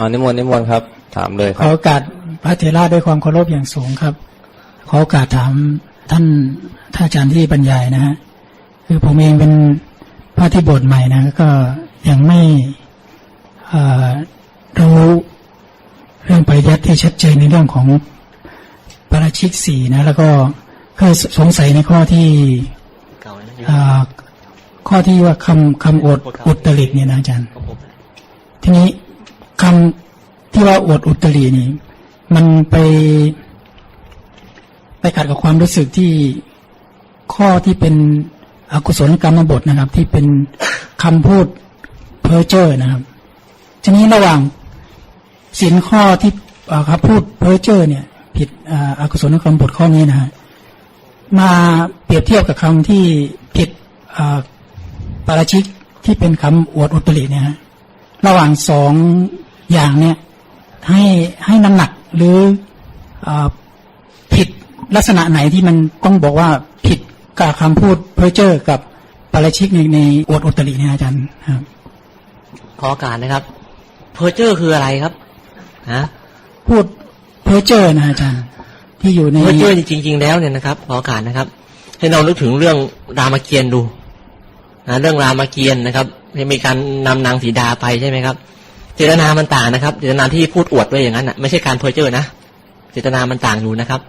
อ๋อนิมนต์นิมนต์ครับ ถามเลยขคอรับโอกาสพระเถระด้วยความเคารพอย่างสูงครับ ขอโอกาสถามท่านท่านอาจารย์ที่บรรยายนะฮะคือผมเองเป็นพระที่บวชใหม่นะก็ยังไม่เอ่อรู้เรื่องปริยัติที่ชัดเจนในเรื่องของปาราชิกสี่นะ แล้วก็ก็สงสัยในข้อที่เก่านะเอ่อข้อที่ว่าคำคำอวดอุตริเนี่ยนะอาจารย์ของผมทีนี้คำ ที่ว่าอวดอุตรินี่ มันไป ไปขัดกับความรู้สึกที่ข้อที่เป็นอกุศลกรรมบทนะครับ ที่เป็นคำพูดเพ้อเจ้อนะครับทีนี้ระหว่างสินข้อที่ครับพูดเพ้อเจ้อเนี่ย ผิดอ,อกุศลกรรมบทข้อนี้นะฮะมาเปรียบเทียบกับคำที่ผิดปาราชิกที่เป็นคำอวดอุตริเนี่ยฮะระหว่างสองอย่างเนี่ย ให้ให้น้ำหนักหรืออาผิดลักษณะไหนที่มันต้องบอกว่าผิดกับคำพูดเพ้อเจ้อกับปาราชิกในในอวดอุตริเนี่ยอาจารย์ครับขอโอการนะครับ เพอร์เจอร์คืออะไรครับฮะพูดเพ้อเจ้อนะอาจารย์ ที่อยู่ในเพอร์เจอร์จริง ๆ แล้วเนี่ยนะครับขอโอการนะครับ ให้เรานึกถึงเรื่องรามเกียรติ์ดูนะเรื่องรามเกียรติ์นะครับที่มีการนำนางสีดาไปใช่ไหมครับเจตนามันต่างนะครับ เจตนาที่พูดอวดไว้อย่างนั้นอะไม่ใช่การเพอเจอร์นะ เจตนามันต่างอยู่นะครับ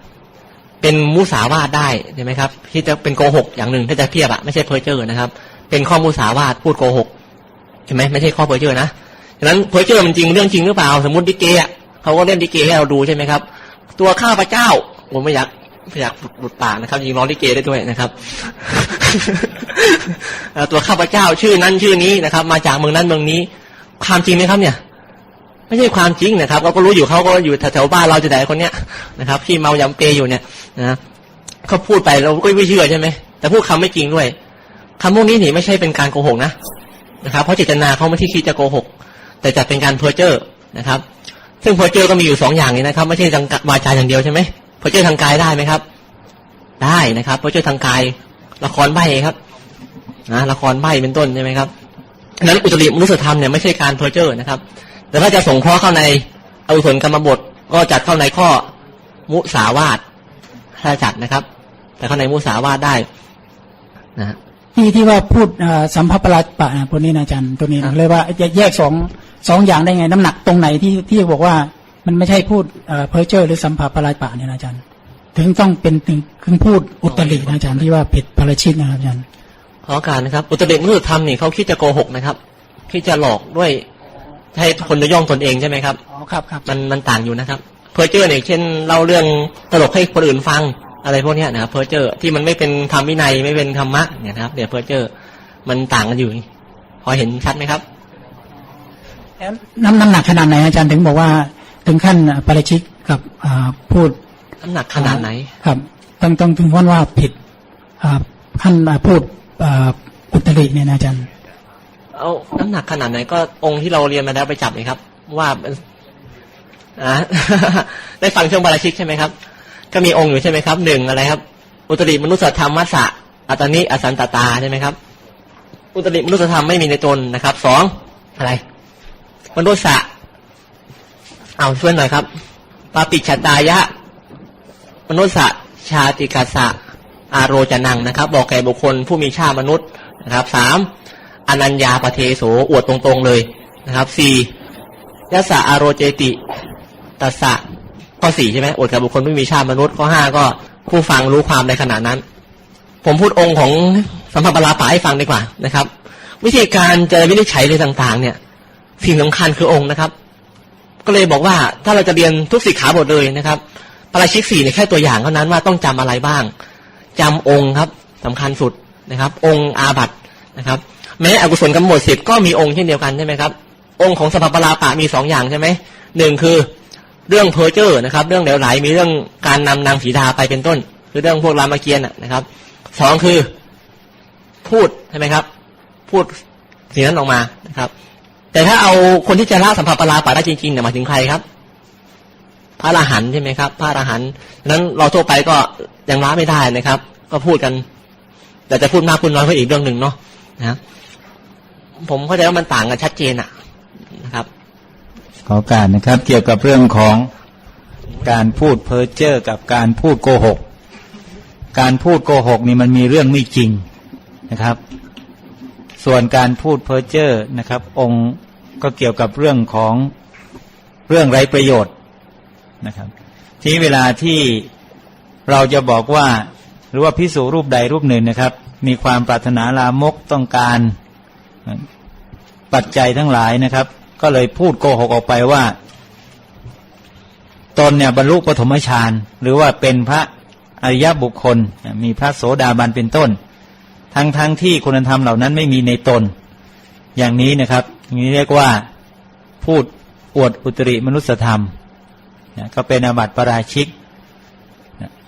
เป็นมุสาวาทได้ใช่ไหมครับ ที่จะเป็นโกหกอย่างหนึ่งถ้าจะเทียบอะไม่ใช่เพอเจอร์นะครับ เป็นข้อมุสาวาทพูดโกหกใช่ไหมไม่ใช่ข้อเพอเจอร์นะฉะนั้นเพอเจอร์มันจริงเรื่องจริงหรือเปล่า สมมติดิเกะเขาก็เล่นดิเกให้เราดูใช่ไหมครับ ตัวข้าพเจ้าผมไม่อยากไม่อยากหลุดปากนะครับยิงร้องดิเกได้ด้วยนะครับ ตัวข้าพเจ้าชื่อนั้นชื่อนี้นะครับ มาจากเมืองนั้นเมืองนี้ ความจริงไหมครับเนี่ย ไม่ใช่ความจริงนะครับ เราก็รู้อยู่เขาก็อยู่แถวๆบ้านเราจะไหนคนเนี้ยนะครับที่เมายำเปยอยู่เนี่ยนะเขาพูดไปเราก็ไม่เชื่อใช่ไหมแต่พูดคำไม่จริงด้วยคำพวกนี้หนีไม่ใช่เป็นการโกหกนะนะครับเพราะเจตนาเขาไม่ที่คิดจะโกหก แต่จะเป็นการเพ้อเจ้อนะครับ ซึ่งเพ้อเจ้อก็มีอยู่สองอย่างนี้นะครับ ไม่ใช่ทางวาจาอย่างเดียวใช่ไหมเพ้อเจ้อทางกายได้ไหมครับ ได้นะครับเพ้อเจ้อทางกาย ละครใบครับนะละครใบเป็นต้นใช่ไหมครับ นั้นอุตริมนุสธรรมเนี่ยไม่ใช่การเพ้อเจ้อนะครับ แต่ถ้าจะส่งข้อเข้าในอกุศลกรรมบทก็จัดเข้าในข้อมุสาวาทถ้าจัดนะครับ แต่เข้าในมุสาวาทได้นะฮะที่ที่ว่าพูดเอ่อสัมภปราปะนะพวกนี้นะอาจารย์ตัวนี้ครันะบเลยว่าจะแยกสองสองอย่างได้ไง น้ำหนักตรงไหนที่ที่บอกว่ามันไม่ใช่พูดเอ่อเพ้อเจ้อหรือสัมภปราปะเนี่ยนะอาจารย์ ถึงต้องเป็นถึงถึงพูดอุตรินะอาจารย์ที่ว่าผิดปาราชิกนะครับอาจารย์ ขอการนะครับ อุตริมนุสธรรมนี่เขาคิดจะโกหกนะครับ คิดจะหลอกด้วยให้คนจะย่องตนเองใช่ไหมครับอ๋อครับครับมันมันต่างอยู่นะครับ เพอร์เจอร์เนี่ยเช่นเล่าเรื่องตลกให้คนอื่นฟังอะไรพวกเนี้ยนะครับเพอร์เจอร์ที่มันไม่เป็นธรรมวินัยไม่เป็นธรรมะเนี่ยนะครับเดี๋ยวเพอร์เจอร์มันต่างกันอยู่ พอเห็นชัดไหมครับแล้วน้ำน้ำหนักขนาดไหนอาจารย์ถึงบอกว่าถึงขั้นปาราชิกกับอ่าพูดน้ำหนักขนาดไหนครับ ต้องต้องถึงว่าว่าผิดอ่าขั้นอ่าพูด อุตริเนี่ยนะอาจารย์เอาน้ำหนักขนาดไหนก็องค์ที่เราเรียนมาแล้วไปจับเลยครับ ว่านอ่าได้ฟังช่วงบาลชิกใช่ไหมครับ ก็มีองค์อยู่ใช่ไหมครับหนึ่งอะไรครับ อุตริมนุสธรรมมัสสะอัตตนิอสันตตาใช่ไหมครับ อุตริมนุสธรรมไม่มีในตนนะครับสองอะไรมนุษย์ะเอาช่วยหน่อยครับปาปิชตายะ มนุษย์ะชาติกัสสะ อาโรจนังนะครับ บอกแก่บุคคลผู้มีชาติมนุษย์นะครับสามอนัญญาปเทโสอวดตรงๆเลยนะครับสี่ยะสะอาโรเจติตัสสะข้อสี่ใช่ไหมอวดแก่บุคคลผู้มีชาติมนุษย์ข้อห้าก็ผู้ฟังรู้ความในขณะนั้น ผมพูดองค์ของสัมภปราปะให้ฟังดีกว่านะครับ วิธีการจะวินิจฉัยอะไรต่าง ๆ เนี่ยสิ่งสำคัญคือองค์นะครับ ก็เลยบอกว่าถ้าเราจะเรียนทุกสิกขาบทเลยนะครับปราชิกสี่เนี่ยแค่ตัวอย่างเท่านั้นว่าต้องจำอะไรบ้าง จำองค์ครับสำคัญสุดนะครับ องค์อาบัตนะครับ แม้อกุศลกรรมบทสิบก็มีองค์เช่นเดียวกันใช่ไหมครับ องค์ของสัพพปราปะมีสองอย่างใช่ไหมหนึ่งคือเรื่องเพอร์เจอร์นะครับ เรื่องเหลวไหลมีเรื่องการนำนางสีดาไปเป็นต้น คือเรื่องพวกรามเกียรตินะครับสองคือพูดใช่ไหมครับ พูดสิ่งนั้นออกมานะครับ แต่ถ้าเอาคนที่จะละสัมผัสปลาปะได้จริงๆเนี่ยหมายถึงใครครับ พระอรหันต์ใช่ไหมครับ พระอรหันต์นั้นเราทั่วไปก็ ยังละไม่ได้นะครับ ก็พูดกัน แต่จะพูดมากพูดน้อยก็อีกเรื่องหนึ่งเนาะนะผมเข้าใจว่ามันต่างกันชัดเจนอะนะครับ ขอการนะครับ เกี่ยวกับเรื่องของการพูดเพ้อเจ้อกับการพูดโกหก การพูดโกหกนี่มันมีเรื่องไม่จริงนะครับ ส่วนการพูดเพ้อเจ้อนะครับ องค์ก็เกี่ยวกับเรื่องของเรื่องไร้ประโยชน์นะครับ ทีนี้เวลาที่ เราจะบอกว่า หรือว่าพิสูรรูปใดรูปหนึ่งนะครับ มีความปรารถนาลามกต้องการปัจจัยทั้งหลายนะครับ ก็เลยพูดโกหกออกไปว่า ตนเนี่ยบรรลุปฐมฌานหรือว่าเป็นพระอริยบุคคล มีพระโสดาบันเป็นต้น ทั้งทั้งที่คุณธรรมเหล่านั้นไม่มีในตน อย่างนี้นะครับอย่างนี้เรียกว่าพูดอวดอุตริมนุสธรรมนะก็เป็นอาบัติปาราชิก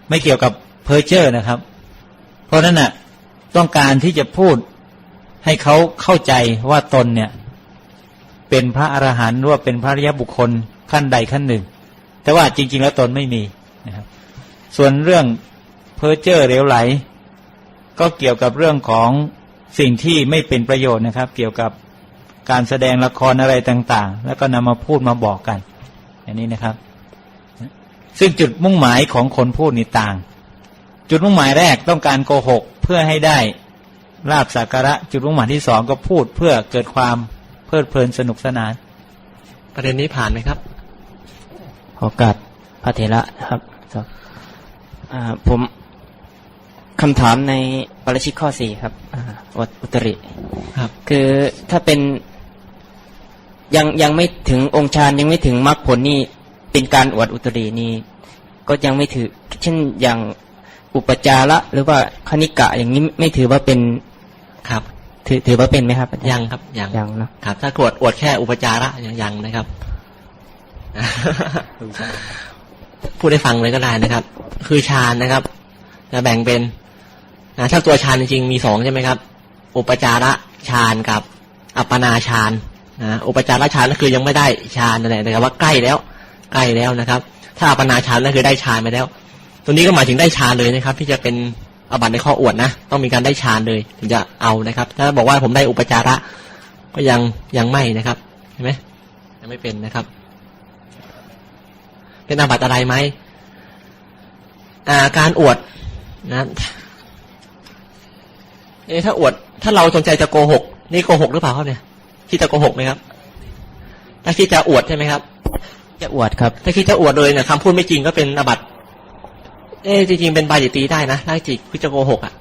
ไม่เกี่ยวกับเพอร์เจอร์นะครับ เพราะฉะนั้นน่ะต้องการที่จะพูดให้เขาเข้าใจว่าตนเนี่ย เป็นพระอรหันต์หรือว่าเป็นพระริยบุคคลขั้นใดขั้นหนึ่ง แต่ว่าจริง ๆ แล้วตนไม่มีนะครับส่วนเรื่องเพ้อเจ้อเหลวไหล ก็เกี่ยวกับเรื่องของสิ่งที่ไม่เป็นประโยชน์นะครับ เกี่ยวกับการแสดงละครอะไรต่าง ๆ แล้วก็นำมาพูดมาบอกกัน อย่างนี้นะครับ ซึ่งจุดมุ่งหมายของคนพูดนี่ต่าง จุดมุ่งหมายแรกต้องการโกหกเพื่อให้ได้ลาบสักการะ จุดมุ่งหมายที่สองก็พูดเพื่อเกิดความเพลิดเพลินสนุกสนาน ประเด็นนี้ผ่านไหมครับ ขอโอกาสพระเถระนะครับครับอ่าผมคำถามในปรชิกข้อสี่ครับอ่าวัดอุตริครับ คือถ้าเป็นยังยังไม่ถึงองค์ฌานยังไม่ถึงมรรคผลนี่ เป็นการอวดอุตรินี่ก็ยังไม่ถือ เช่นอย่างอุปจาระหรือว่าคณิกะอย่างนี้ไม่ถือว่าเป็นครับ ถือถือว่าเป็นไหมครับอาจารยังครับยังยังเนอะครับ ถ้ากรวดอวดแค่อุปจาระยังยังนะครับพูดให้ฟังเลยก็ได้นะครับ คือฌานนะครับจะแบ่งเป็นนะถ้าตัวฌานจริงๆมีสองใช่ไหมครับ อุปจาระฌานกับ อัปปนาฌานนะอุปจาระฌานก็คือยังไม่ได้ฌานนั่นแหละแต่ว่าใกล้แล้ว ใกล้แล้วนะครับ ถ้าอัปนาฌานก็คือได้ฌานไปแล้วตัวนี้ก็หมายถึงได้ฌานเลยนะครับ ที่จะเป็นอบัตในข้ออวดนะ ต้องมีการได้ฌานเลยถึงจะเอานะครับ ถ้าบอกว่าผมได้อุปจาระ ก็ยังยังไม่นะครับเห็นไหมยังไม่เป็นนะครับ เป็นอาบัตอะไรไหมการอวดนะเอ๊ถ้าอวด ถ้าเราสนใจจะโกหก นี่โกหกหรือเปล่าครับเนี่ยคิดจะโกหกไหมครับ ถ้าคิดจะอวดใช่ไหมครับ จะอวดครับ ถ้าคิดจะอวดเลยเนี่ยคำพูดไม่จริงก็เป็นอาบัติเอ๊ะจริงๆเป็นบาจิตีได้นะถ้าจิตคิดจะโกหกอะ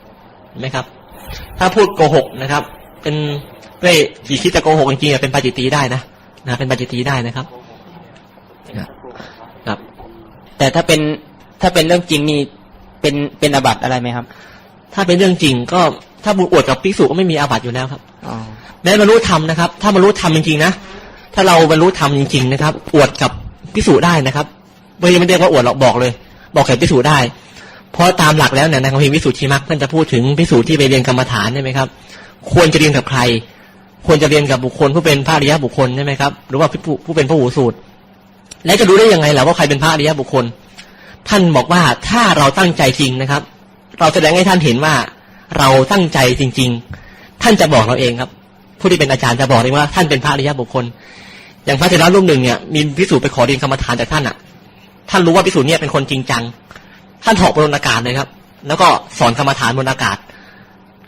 เห็นไหมครับ ถ้าพูดโกหกนะครับ เป็นเว้ยจิตคิดจะโกหกจริงๆอะเป็นบาจิตีได้นะนะเป็นบาจิตีได้นะครับครับ แต่ถ้าเป็นถ้าเป็นเรื่องจริงนี่เป็นเป็นอาบัติอะไรไหมครับ ถ้าเป็นเรื่องจริงก็ถ้าบุญอวดกับภิกษุก็ไม่มีอาบัติอยู่แล้วครับอ๋อแม้บรรลุธรรมนะครับ ถ้าบรรลุธรรมจริงๆนะ ถ้าเราบรรลุธรรมจริง ๆ นะครับ อวดกับพิสูจน์ได้นะครับไม่ไม่เรียกว่าอวดหรอกบอกเลย บอกแก่พิสูจน์ได้ เพราะตามหลักแล้วเนี่ยในคำพีวิสุทธิมรรคท่านจะพูดถึงพิสูจน์ที่ไปเรียนกรรมฐานใช่ไหมครับ ควรจะเรียนกับใคร ควรจะเรียนกับบุคคลผู้เป็นพระอริยบุคคลใช่ไหมครับ หรือว่าผู้ผู้เป็นพระหูสูตร และจะรู้ได้ยังไงล่ะว่าใครเป็นพระอริยบุคคล ท่านบอกว่าถ้าเราตั้งใจจริงนะครับ เราแสดงให้ท่านเห็นว่าเราตั้งใจจริง ๆ ท่านจะบอกเราเองครับ ผู้ที่เป็นอาจารย์จะบอกเองว่าท่านเป็นพระอริยบุคคล อย่างพระเถระรูปหนึ่งเนี่ยมีพิสูจน์ไปขอเรียนกรรมฐานจากท่านอะ ท่านรู้ว่าพิสูจน์เนี่ยเป็นคนจริงจัง ท่านเหาะบนอากาศเลยครับ แล้วก็สอนกรรมฐานบนอากาศ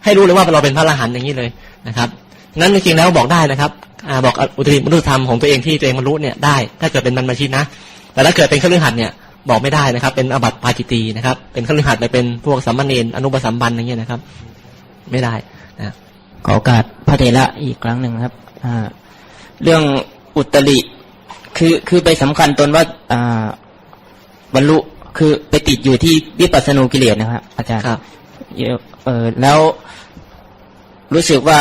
ให้รู้เลยว่าเราเป็นพระอรหันต์อย่างนี้เลยนะครับนั้นจริงๆแล้วบอกได้นะครับอบอกอุตริมนุษยธรรมของตัวเองที่ตัวเองบรรลุเนี่ยได้ ถ้าเกิดเป็นบรรพชิตนะ แต่ถ้าเกิดเป็นเครื่องหัดเนี่ยบอกไม่ได้นะครับ เป็นอบัติปาจิตีนะครับ เป็นเครื่องหัดไปเป็นพวกสัมมาเนรอนุปสัมบันอย่างเงี้ยนะครับ ไม่ได้นะ ขอโอกาสพระเถระอีกครั้งหนึ่งครับอ่าเรื่องอุตริ คือคือไปสำคัญตนว่าอ่าบรรลุคือไปติดอยู่ที่วิปัสสนูกิเลสนะครับอาจารย์ครับเยอะเออแล้วรู้สึกว่า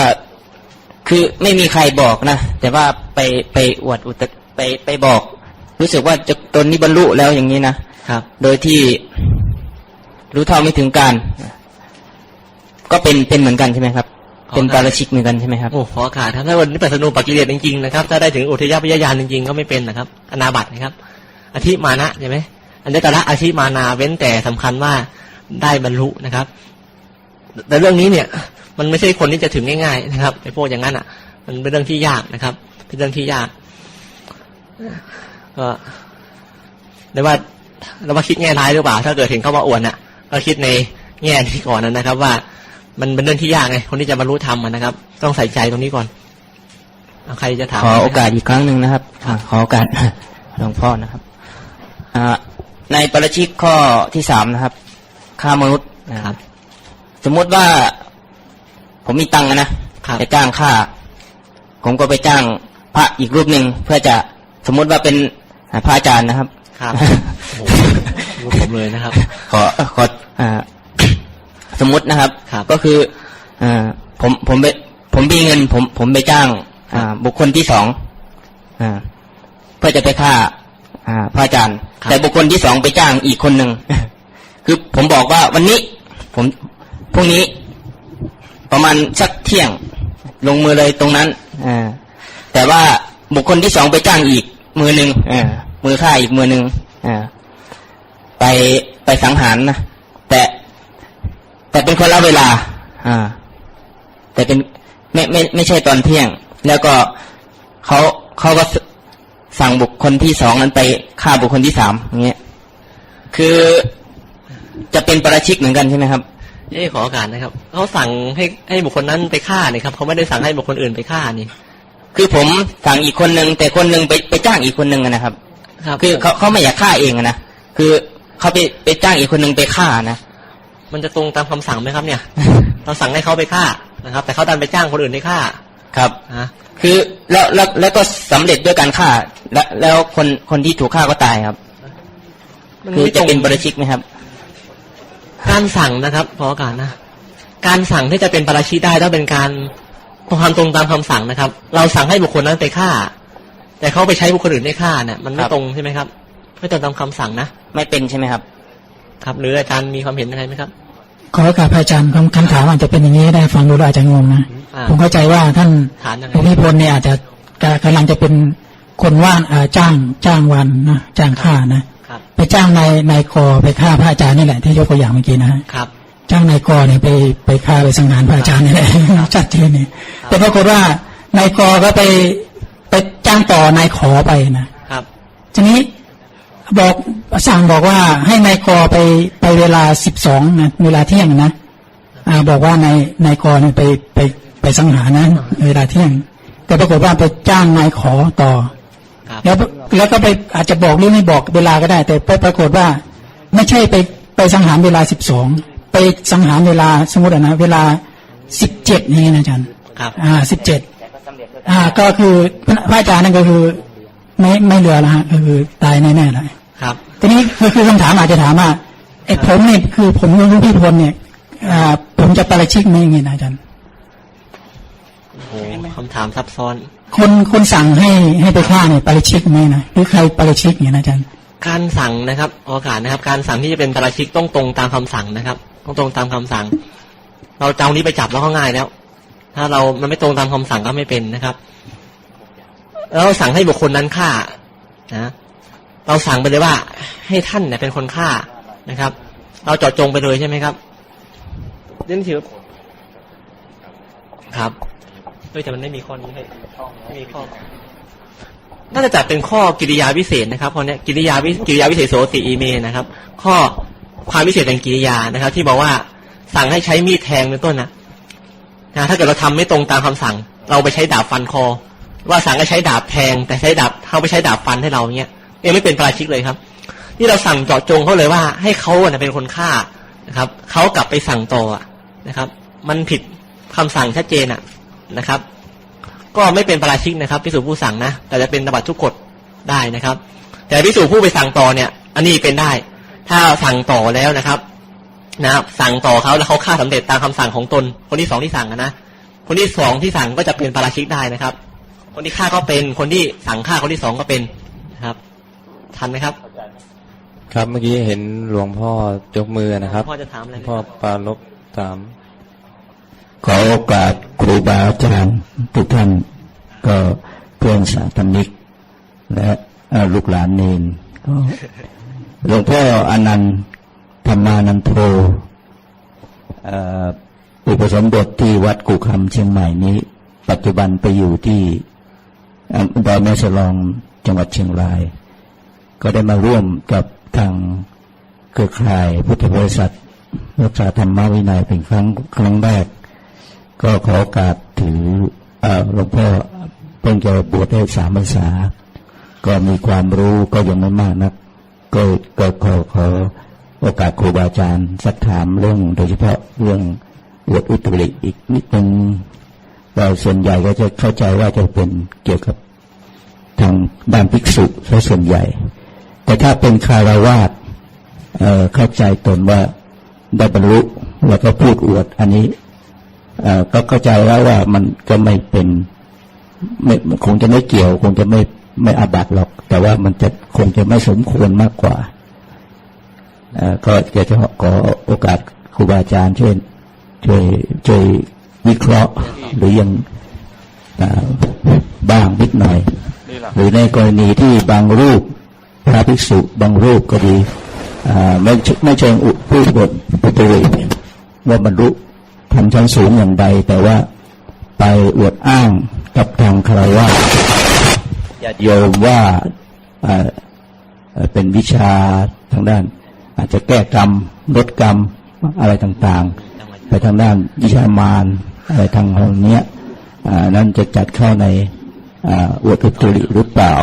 คือไม่มีใครบอกนะ แต่ว่าไปไปอวดอุตไปไปบอก รู้สึกว่าจะตนนี้บรรลุแล้วอย่างนี้นะครับ โดยที่รู้เท่าไม่ถึงการ ก็เป็นเป็นเหมือนกันใช่ไหมครับ เป็นปาราชิกเหมือนกันใช่ไหมครับโอ้ขอโอกาสครับถ้าวันนี้ปัสนูปกิเลสจริงๆนะครับถ้าได้ถึงอุทยพยายานจริงๆก็ไม่เป็นนะครับ อนาบัตนะครับอธิมานะใช่ไหมอันนี้แต่ละอาธิมานาเว้นแต่สำคัญว่าได้บรรลุนะครับ แต่เรื่องนี้เนี่ย มันไม่ใช่คนที่จะถึงง่าย ๆ นะครับไอ้พวกอย่างนั้นอะ มันเป็นเรื่องที่ยากนะครับ เป็นเรื่องที่ยากก็เรียกว่าเรียกว่าคิดแง่ร้ายหรือเปล่า ถ้าเกิดเห็นเขามาอวดน่ะ ก็คิดในแง่นี้ก่อนนะครับว่า มันเป็นเรื่องที่ยากไงคนที่จะบรรลุธรรมอะนะครับ ต้องใส่ใจตรงนี้ก่อนเอาใครจะถามขอโอกาสอีกครั้งหนึ่งนะครับอ่าขอโอกาสหลวงพ่อนะครับอ่าในปรชิกข้อที่สามนะครับฆ่ามนุษย์นะครับ สมมุติว่า ผมมีตังค์อะนะครับไปจ้างฆ่า ผมก็ไปจ้างพระอีกรูปหนึ่งเพื่อจะสมมุติว่าเป็นพระอาจารย์นะครับ ครับโอ้โหรู้ผมเลยนะครับ ขอขออ่า สมมุตินะครับครับ ก็คืออ่าผมผมไปผมมีเงิน ผมผมไปจ้างอ่าบุคคลที่สองอ่าเพื่อจะไปฆ่าอ่าพระอาจารย์ครับแต่บุคคลที่สองไปจ้างอีกคนหนึ่งคือผมบอกว่าวันนี้ ผมพรุ่งนี้ ประมาณสักเที่ยง ลงมือเลยตรงนั้นอ่าแต่ว่าบุคคลที่สองไปจ้างอีก มือหนึ่งอ่ามือฆ่าอีกมือหนึ่งอ่าไปไปสังหารนะ แต่แต่เป็นคนละเวลา อ่า แต่เป็นไม่ไม่ไม่ใช่ตอนเที่ยง แล้วก็เขาเขาก็สสั่งบุคคลที่สองนั้นไปฆ่าบุคคลที่สามอย่างเงี้ย คือจะเป็นประชิกเหมือนกันใช่ไหมครับเอ้ขอโอกาสนะครับเขาสั่งให้ให้บุคคลนั้นไปฆ่านี่ครับเขาไม่ได้สั่งให้บุคคลอื่นไปฆ่านี่ คือผมสั่งอีกคนหนึ่งแต่คนหนึ่งไปไปจ้างอีกคนหนึ่งอะนะครับครับ คือเขาเขาไม่อยากฆ่าเองอะนะคือเขาไปไปจ้างอีกคนหนึ่งไปฆ่านะ มันจะตรงตามคำสั่งไหมครับเนี่ย เราสั่งให้เขาไปฆ่านะครับ แต่เขาดันไปจ้างคนอื่นไปฆ่าครับนะคือแล้วแล้วแล้วก็สำเร็จด้วยการฆ่า แล้วแล้วคนคนที่ถูกฆ่าก็ตายครับมันคือไม่ตจะรงเป็นประชิกไหมครับ การสั่งนะครับขอโอกาสนะการสั่งที่จะเป็นปาราชิกได้ต้องเป็นการความตรงตามคำสั่งนะครับ เราสั่งให้บุคคลนั้นไปฆ่า แต่เขาไปใช้บุคคลอื่นได้ฆ่าเนี่ยมันไม่ครับตรงใช่ไหมครับไม่ตรงตามคำสั่งนะไม่เป็นใช่ไหมครับ ครับ หรืออาจารย์มีความเห็นยังไงไหมครับ ขอโอกาสพระอาจารย์คำคำถามอาจจะเป็นอย่างนี้ได้ฟังดูแล้วอาจจะงงนะอ่าผมเข้าใจว่าท่านถามยังไงหลวงพี่พลเนี่ยอาจจะกำกำลังจะเป็นคนว่านอ่าจ้างจ้างวันนะจ้างฆ่านะครับไปจ้างนายนายกอไปฆ่าพระอาจารย์นี่แหละที่ยกตัวอย่างเมื่อกี้นะฮะครับ จ้างนายกอเนี่ยไปไปฆ่าไปสังหารพระอาจารย์นี่แหละชัดเจนเนี่ยแต่ปรากฏว่านายกอก็ไปไปจ้างต่อนายขอไปนะครับทีนี้ บอกสั่งบอกว่าให้นายกอไปไปเวลาสิบสองนะเวลาเที่ยงนะอ่าบอกว่านายนายกอเนี่ยไปไปไปสังหารนะเวลาเที่ยง แต่ปรากฏว่าไปจ้างนายขอต่อครับแล้วแล้วก็ไปอาจจะบอกหรือไม่บอกเวลาก็ได้ แต่ไปปรากฏว่า ไม่ใช่ไปไปสังหารเวลาสิบสองไปสังหารเวลาสมมติอะนะเวลาสิบเจ็ดนี่นะอาจารย์ครับอ่าสิบเจ็ดอ่าก็คือพระพระอาจารย์นั่นก็คือ ไม่ไม่เหลือแล้วฮะก็คือตายแน่ๆเลยครับ ทีนี้ก็คือคำถามอาจจะถามว่าไอ้ผมเนี่ยคือผมกับลูกพี่พลเนี่ยอ่าผมจะประชิกไหมอย่างงี้นะอาจารย์โอ้โหคำถามซับซ้อน คนคนสั่งให้ให้ไปฆ่าเนี่ยประชิกไหมนะหรือใครประชิกอย่างนี้นะอาจารย์การสั่งนะครับโอกาสนะครับ การสั่งที่จะเป็นปาราชิกต้องตรงตามคำสั่งนะครับ ต้องตรงตามคำสั่ง เราจะเอานี้ไปจับแล้วก็ง่ายแล้ว ถ้าเรามันไม่ตรงตามคำสั่งก็ไม่เป็นนะครับแล้ว เราสั่งให้บุคคลนั้นฆ่านะเราสั่งไปเลยว่า ให้ท่านเนี่ยเป็นคนฆ่านะครับ เราเจาะจงไปเลยใช่ไหมครับเรื่องถือครับด้วยแต่มันไม่มีข้อนี้ให้ไม่มีข้อน่าจะจัดเป็นข้อกิริยาวิเศษนะครับข้อนี้กิริยาวิกิริยาวิเศษโสติอีเมนะครับ ข้อความวิเศษแห่งกิริยานะครับ ที่บอกว่าสั่งให้ใช้มีดแทงเป็นต้นนะนะถ้าเกิดเราทำไม่ตรงตามคำสั่ง เราไปใช้ดาบฟันคอ ว่าสั่งให้ใช้ดาบแทง แต่ใช้ดาบเขาไปใช้ดาบฟันให้เราเนี้ยยังไม่เป็นปราชิกเลยครับ นี่เราสั่งเจาะจงเขาเลยว่า ให้เขาเป็นคนฆ่านะครับเขากลับไปสั่งต่อนะครับ มันผิดคำสั่งชัดเจนอะนะครับ ก็ไม่เป็นปราชิกนะครับพิสูจผู้สั่งนะแต่จะเป็นตบัตทุกกฎได้นะครับ แต่พิสูจผู้ไปสั่งต่อเนี่ย อันนี้เป็นได้ ถ้าสั่งต่อแล้วนะครับนะครับสั่งต่อเขาแล้วเขาฆ่าสำเร็จตามคำสั่งของตน คนที่สองที่สั่งนะคนที่สองที่สั่งก็จะเป็นปาราชิกได้นะครับ คนที่ฆ่าก็เป็น คนที่สั่งฆ่าคนที่สองก็เป็นนะครับ ทันไหมครับครับเมื่อกี้เห็นหลวงพ่อยกมือนะครับพ่อจะถามอะไรไหมพ่อครับปราลบถามขอโอกาสครูบาอาจารย์ทุกท่านก็เพื่อนสาธมิก และเอ่อลูกหลานเนนก็หลวงพ่ออนันต์ธรรมานันโทเอ่ออุปสมบทที่วัดกุคำเชียงใหม่นี้ ปัจจุบันไปอยู่ที่เอ่อ ดอยแม่สลองจังหวัดเชียงราย ก็ได้มาร่วมกับทางเครือข่ายพุทธบริษัทรักษาธรรมวินัยเป็นครั้งครั้งแรก ก็ขอโอกาสถืออ่อหลวงพ่อเพิ่งจะบวชได้สามพรรษา ก็มีความรู้ก็ยังไม่มากนัก ก็ก็ขอขอโอกาสครูบาอาจารย์สักถามเรื่องโดยเฉพาะเรื่องอวดอุตริอีกนิดนึง ว่าส่วนใหญ่ก็จะเข้าใจว่าจะเป็นเกี่ยวกับทางด้านภิกษุซะส่วนใหญ่ แต่ถ้าเป็นคารวาสเอ่อเข้าใจตนว่าได้บรรลุแล้วก็พูดอวด อันนี้เอ่อก็เข้าใจแล้วว่ามันก็ไม่เป็นไม่คงจะไม่เกี่ยว คงจะไม่ไม่อาบัตหรอก แต่ว่ามันจะคงจะไม่สมควรมากกว่าเอ่อก็จะจะขอโอกาสครูบาอาจารย์ช่วยช่วยช่วย วิเคราะห์ หรือยังอ่าบ้างนิดหน่อย หรือในกรณีที่บางรูปพระภิกษุบางรูปก็ดีอ่าไม่ไม่เชิงอุผู้บทอุตริว่าบรรลุทำชั้นสูงอย่างใด แต่ว่าไปอวดอ้างกับทางคารวะญาติโยมว่าอ่าเอ่อเป็นวิชาทางด้าน อาจจะแก้กรรมลดกรรมอะไรต่างๆ ไปทางด้านวิชามาร อะไรทางเนี้ยนั้นจะจัดเข้าในอวดอุตริหรือเปล่า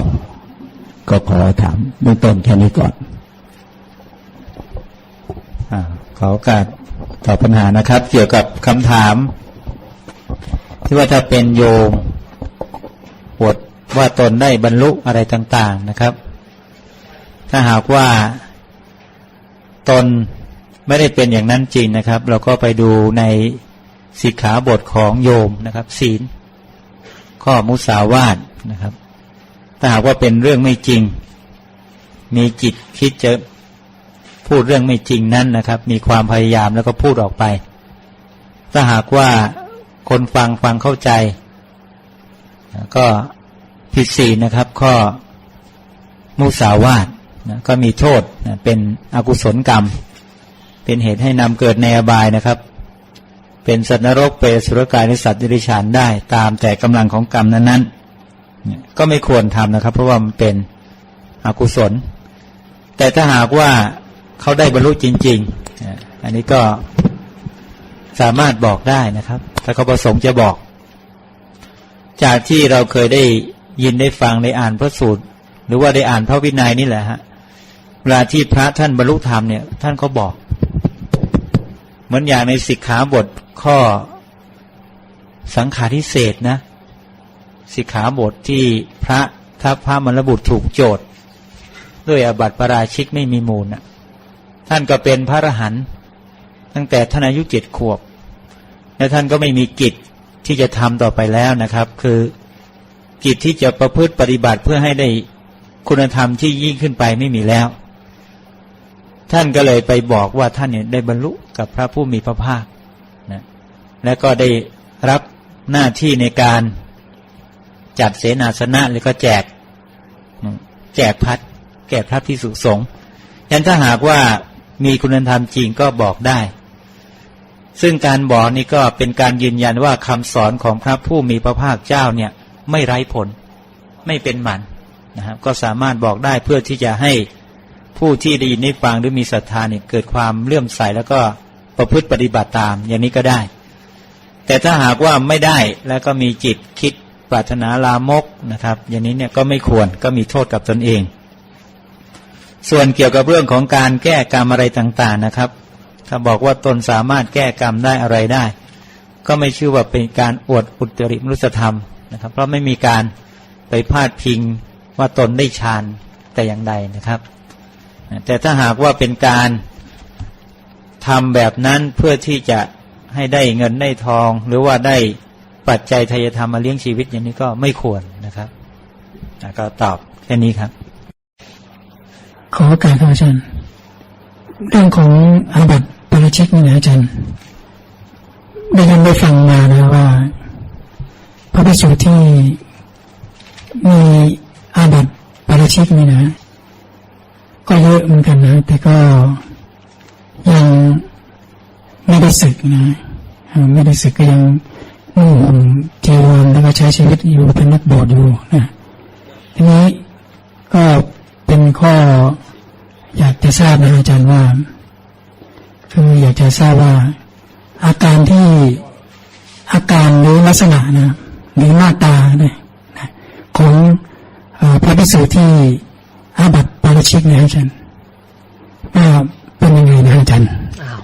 ก็ขอถามเบื้องต้นแค่นี้ก่อนอขอโอกาสตอบปัญหานะครับ เกี่ยวกับคำถาม ที่ว่าถ้าเป็นโยมปวดว่าตนได้บรรลุอะไรต่าง ๆนะครับ ถ้าหากว่าตนไม่ได้เป็นอย่างนั้นจริงนะครับ เราก็ไปดูใน สิกขาบทของโยมนะครับ ศีล ข้อมุสาวาทนะครับ ถ้าหากว่าเป็นเรื่องไม่จริง มีจิตคิดจะพูดเรื่องไม่จริงนั้นนะครับ มีความพยายามแล้วก็พูดออกไป ถ้าหากว่าคนฟังฟังเข้าใจ ก็ผิดศีลนะครับ ข้อมุสาวาทนะก็มีโทษนะเป็นอกุศลกรรม เป็นเหตุให้นำเกิดในอบายนะครับ เป็นสัตว์นรกเปรตสุรกายในสัตว์ดิริชานได้ ตามแต่กำลังของกรรมนั้นๆก็ไม่ควรทำนะครับ เพราะว่ามันเป็นอกุศล แต่ถ้าหากว่าเขาได้บรรลุจริง ๆ อันนี้ก็สามารถบอกได้นะครับ ถ้าเขาประสงค์จะบอก จากที่เราเคยได้ยินได้ฟังได้อ่านพระสูตร หรือว่าได้อ่านพระวินัยนี่แหละฮะเวลาที่พระท่านบรรลุธรรมเนี่ย ท่านก็บอก เหมือนอย่างในสิกขาบทข้อสังขาทิเศษนะ สิกขาบทที่พระถ้าพระมรบุตรถูกโจทย์ ด้วยอบัติปาราชิกไม่มีมูลน่ะท่านก็เป็นพระอรหันต์ตั้งแต่ท่านอายุเจ็ดขวบ และท่านก็ไม่มีกิจที่จะทำต่อไปแล้วนะครับ คือกิจที่จะประพฤติปฏิบัติเพื่อให้ได้คุณธรรมที่ยิ่งขึ้นไปไม่มีแล้ว ท่านก็เลยไปบอกว่าท่านเนี่ยได้บรรลุกับพระผู้มีพระภาคนะและก็ได้รับหน้าที่ในการจัดเสนาสนะแล้วก็แจก แจกพัดแก่พระพิสุสงฆ์ยันถ้าหากว่ามีคุณธรรมจริงก็บอกได้ ซึ่งการบอกนี่ก็เป็นการยืนยันว่าคำสอนของพระผู้มีพระภาคเจ้าเนี่ยไม่ไร้ผล ไม่เป็นหมันนะครับก็สามารถบอกได้เพื่อที่จะให้ ผู้ที่ได้ยินได้ฟังหรือมีศรัทธาเนี่ยเกิดความเลื่อมใสแล้วก็ประพฤติปฏิบัติตาม อย่างนี้ก็ได้ แต่ถ้าหากว่าไม่ได้แล้วก็มีจิตคิดปรารถนาลามกนะครับ อย่างนี้เนี่ยก็ไม่ควรก็มีโทษกับตนเอง ส่วนเกี่ยวกับเรื่องของการแก้กรรมอะไรต่างๆนะครับ ถ้าบอกว่าตนสามารถแก้กรรมได้อะไรได้ ก็ไม่ชื่อว่าเป็นการอวดอุตริมนุสธรรมนะครับ เพราะไม่มีการไปพาดพิงว่าตนได้ฌานแต่อย่างใดนะครับ แต่ถ้าหากว่าเป็นการทำแบบนั้นเพื่อที่จะให้ได้เงินได้ทอง หรือว่าได้ปัจจัยทายธรรมมาเลี้ยงชีวิตอย่างนี้ก็ไม่ควรนะครับก็ตอบแค่นี้ครับ ขอโอกาสครับอาจารย์เรื่องของอาบัติปาราชิกนี่นะอาจารย์ได้ยินได้ฟังมานะว่า พระภิกษุที่มีอาบัติปาราชิกนี่นะ ก็เยอะเหมือนกันนะ แต่ก็ยังไม่ได้ศึกนะไม่ได้ศึกก็ยังนุ่งห่มจีวรแล้วก็ใช้ชีวิตอยู่เป็นนักบวชอยู่นะทีนี้ก็เป็นข้ออยากจะทราบนะอาจารย์ว่า คืออยากจะทราบว่า อาการที่อาการหรือลักษณะนะหรือหน้าตาเนี่ยของอพระภิกษุที่อาบัติ ปาราชิกเนี่ยอาจารย์ว่าเป็นยังไงนะอาจารย์อ้าว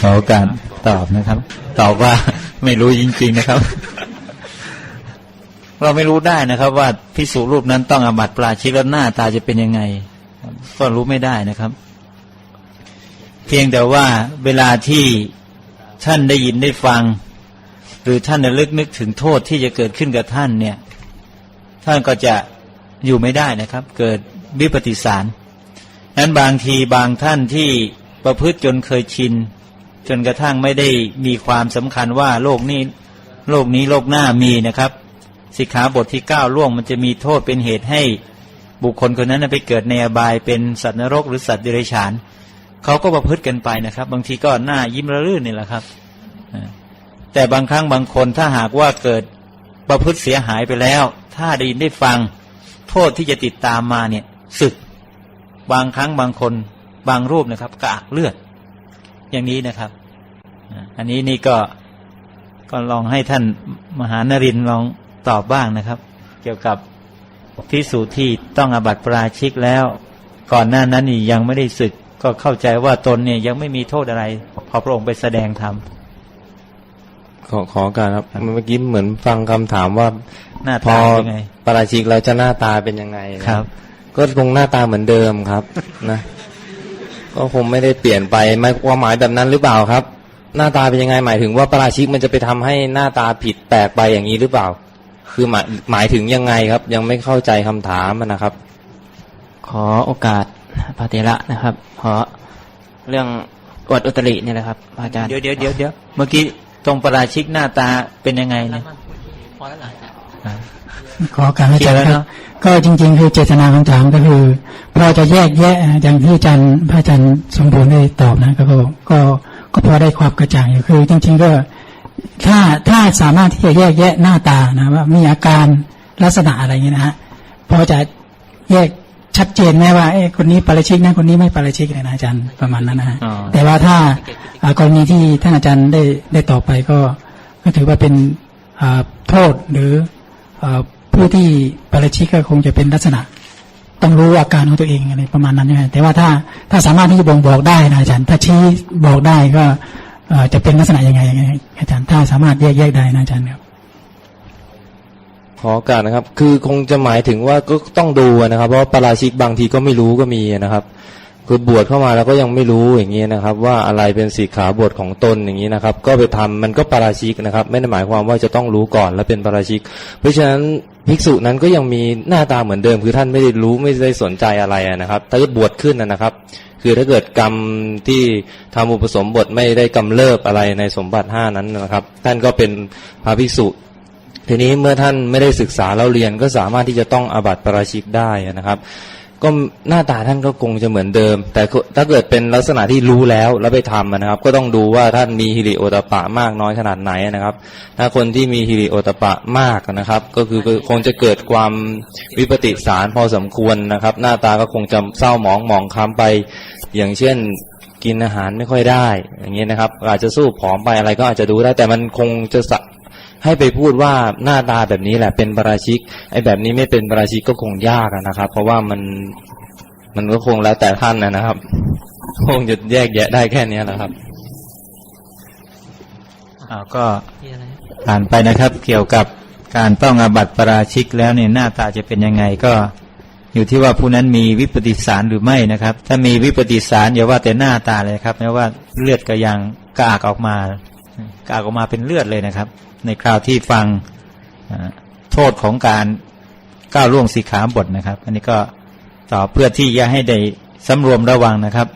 ขอโอกาสตอบนะครับ ตอบว่าไม่รู้จริง ๆนะครับ เราไม่รู้ได้นะครับ ว่าพิสูรูปนั้นต้องอาบัติปราชิกแล้วหน้าตาจะเป็นยังไง ก็รู้ไม่ได้นะครับ เพียงแต่ว่าเวลาที่ท่านได้ยินได้ฟัง หรือท่านระลึกนึกถึงโทษที่จะเกิดขึ้นกับท่านเนี่ย ท่านก็จะอยู่ไม่ได้นะครับ เกิด วิปฏิสารนั้นบางทีบางท่านที่ประพฤติจนเคยชิน จนกระทั่งไม่ได้มีความสำคัญว่าโลกนี้โลกนี้โลกหน้ามีนะครับ สิกขาบทที่เก้าล่วงมันจะมีโทษเป็นเหตุให้บุคคลคนนั้นไปเกิดในอบายเป็นสัตว์นรกหรือสัตว์เดรัจฉานเขาก็ประพฤติกันไปนะครับ บางทีก็หน้ายิ้มระรื่นนี่แหละครับ แต่บางครั้งบางคนถ้าหากว่าเกิดประพฤติเสียหายไปแล้ว ถ้าได้ยินได้ฟังโทษที่จะติดตามมาเนี่ย ศึก บางครั้งบางคนบางรูปนะครับกระอักเลือด อย่างนี้นะครับอ่าอันนี้นี่ก็ก็ลองให้ท่านมหานรินทร์ลองตอบบ้างนะครับ เกี่ยวกับพิสูจน์ที่ต้องอาบัติปราชิกแล้ว ก่อนหน้านั้นนี่ยังไม่ได้ศึก ก็เข้าใจว่าตนเนี่ยยังไม่มีโทษอะไร พอพระองค์ไปแสดงธรรมขอขอการครับเมื่อกี้เหมือนฟังคำถามว่า หน้าพตาอยังไงปาราชิกเราจะหน้าตาเป็นยังไงนะครับ ก็คงหน้าตาเหมือนเดิมครับ นะ ก็คงไม่ได้เปลี่ยนไปไม่ความหมายแบบนั้นหรือเปล่าครับ หน้าตาเป็นยังไงหมายถึงว่าปาราชิกมันจะไปทำให้หน้าตาผิดแปลกไปอย่างนี้หรือเปล่า คือหมายหมายถึงยังไงครับ ยังไม่เข้าใจคำถามอะนะครับ ขอโอกาสพระเถระนะครับ ขอเรื่องอวดอุตริเนี่ยแหละครับพระอาจารย์เดี๋ยวเดี๋ยวเดี๋ยวเดี๋ยวเมื่อกี้ตรงปราชิกหน้าตาเป็นยังไงเนี่ยพอแล้วเหรออ่าขอการอาจารย์เขียนแล้วคเนรับอะ ก็จริง ๆ คือเจตนาคำถามก็คือพอจะแยกแยะอย่างที่อาจารย์พระอาจารย์สมบูรณ์ได้ตอบนะก็ก็ก็ก็พอได้ความกระจ่างอยู่คือ จริง ๆ ก็ถ้าถ้าสามารถที่จะแยกแยะหน้าตานะว่ามีอาการลักษณะอะไรอย่างเงี้ยนะฮะพอจะแยกชัดเจนไหมว่าเอ้คนนี้ปาราชิกนะคนนี้ไม่ปาราชิกเลยนะอาจารย์ประมาณนั้นนะฮะอ๋อแต่ว่าถ้าอ่ากรณีที่ท่านอาจารย์ได้ได้ตอบไปก็ก็ถือว่าเป็นอ่าโทษหรืออา ผู้ที่ปรชิกก็คงจะเป็นลักษณะ ต้องรู้อาการของตัวเองอะไรประมาณนั้นใช่ไหมแต่ว่าถ้าถ้าสามารถที่จะบ่งบอกได้นะอาจารย์ถ้าชี้บอกได้ก็จะเป็นลักษณะยังไงยังไงอาจารย์ถ้าสามารถแยกแยกได้นะอาจารย์ครับขอกาสนะครับ คือคงจะหมายถึงว่าก็ต้องดูนะครับ เพราะปราชิกบางทีก็ไม่รู้ก็มีนะครับ คือบวชเข้ามาแล้วก็ยังไม่รู้อย่างนี้นะครับ ว่าอะไรเป็นสีขาบทของตนอย่างนี้นะครับ ก็ไปทำมันก็ปราชิกนะครับ ไม่ได้หมายความว่าจะต้องรู้ก่อนแล้วเป็นปราชิก เพราะฉะนั้น ภิกษุนั้นก็ยังมีหน้าตาเหมือนเดิม คือท่านไม่ได้รู้ไม่ได้สนใจอะไรนะครับ ถ้าเกิดบวชขึ้นนะครับ คือถ้าเกิดกรรมที่ทำอุปสมบทไม่ได้กำเริบอะไรในสมบัติห้านั้นนะครับ ท่านก็เป็นพระภิกษุ ทีนี้เมื่อท่านไม่ได้ศึกษาแล้วเรียนก็สามารถที่จะต้องอาบัติปราชิกได้นะครับ ก็หน้าตาท่านก็คงจะเหมือนเดิม แต่ถ้าเกิดเป็นลักษณะที่รู้แล้วแล้วไปทำนะครับ ก็ต้องดูว่าท่านมีฮิริโอตปะมากน้อยขนาดไหนนะครับ ถ้าคนที่มีฮิริโอตปะมากนะครับ ก็คือคงจะเกิดความวิปฏิสารพอสมควรนะครับ หน้าตาก็คงจะเศร้าหมองหมองคล้ำไป อย่างเช่นกินอาหารไม่ค่อยได้ อย่างเงี้ยนะครับ อาจจะสู้ผอมไปอะไรก็อาจจะดูได้ แต่มันคงจะสะ ให้ไปพูดว่าหน้าตาแบบนี้แหละเป็นปราชิกไอ้แบบนี้ไม่เป็นปราชิกก็คงยากอะนะครับ เพราะว่ามันมันก็คงแล้วแต่ท่านนะนะครับ คงจะแยกแยะได้แค่เนี้ยแหละครับอ้าวก็มีอะไรผ่านไปนะครับ เกี่ยวกับการต้องอาบัติปราชิกแล้วเนี่ยหน้าตาจะเป็นยังไงก็อยู่ที่ว่าผู้นั้นมีวิปฏิสารหรือไม่นะครับ ถ้ามีวิปฏิสารอย่าว่าแต่หน้าตาเลยครับแม้ว่าเลือดก็ยังกากออกมากากออกมาเป็นเลือดเลยนะครับ ในคราวที่ฟังโทษของการก้าวล่วงสีขาบทนะครับ อันนี้ก็ต่อเพื่อที่จะให้ได้สำรวมระวังนะครับ